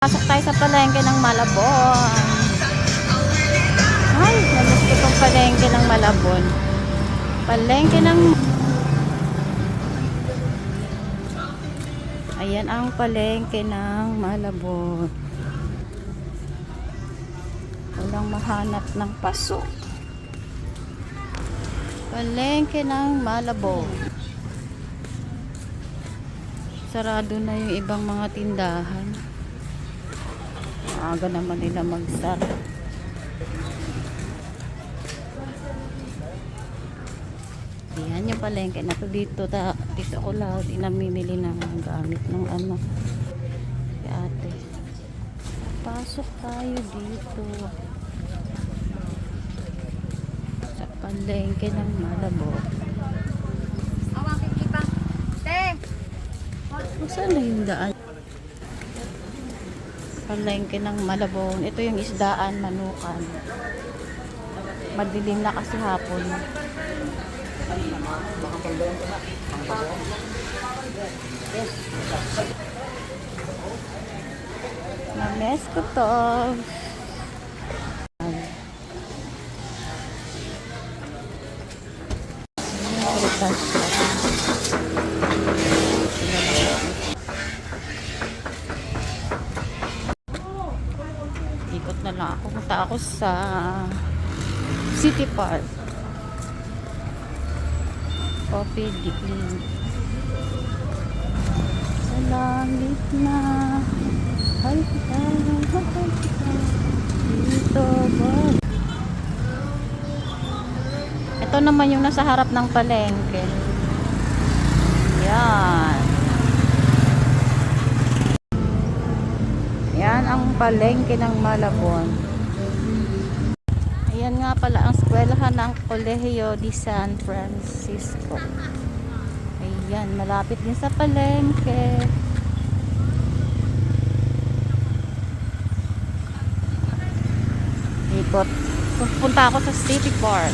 Pasok tayo sa palengke ng Malabon. Ay, namiss ko tong palengke ng Malabon. Palengke ng... Ayan ang palengke ng Malabon. Walang mahanap ng paso. Palengke ng Malabon. Sarado na yung ibang mga tindahan. Aga naman nila magsara. Yan yung palengke na to dito. Ta, dito ako lahat inamimili ng gamit ng ano. Si ate. Pasok tayo dito. Sa palengke ng Malabo. Awakin kita. Te! Saan na yung daan? Palengke ng Malabon. Ito yung isdaan, manukan. Madilim na kasi hapon. Names ko to. Ikot na lang ako. Punta ako sa City Park. Coffee Green. Sa langit na hay kita Dito ba? Ito naman yung nasa harap ng palengke. Yan. Yan ang palengke ng Malabon. Ayan nga pala ang eskwelahan ng Colegio de San Francisco. Ayan, malapit din sa palengke. Ikot. Pupunta ako sa City Park.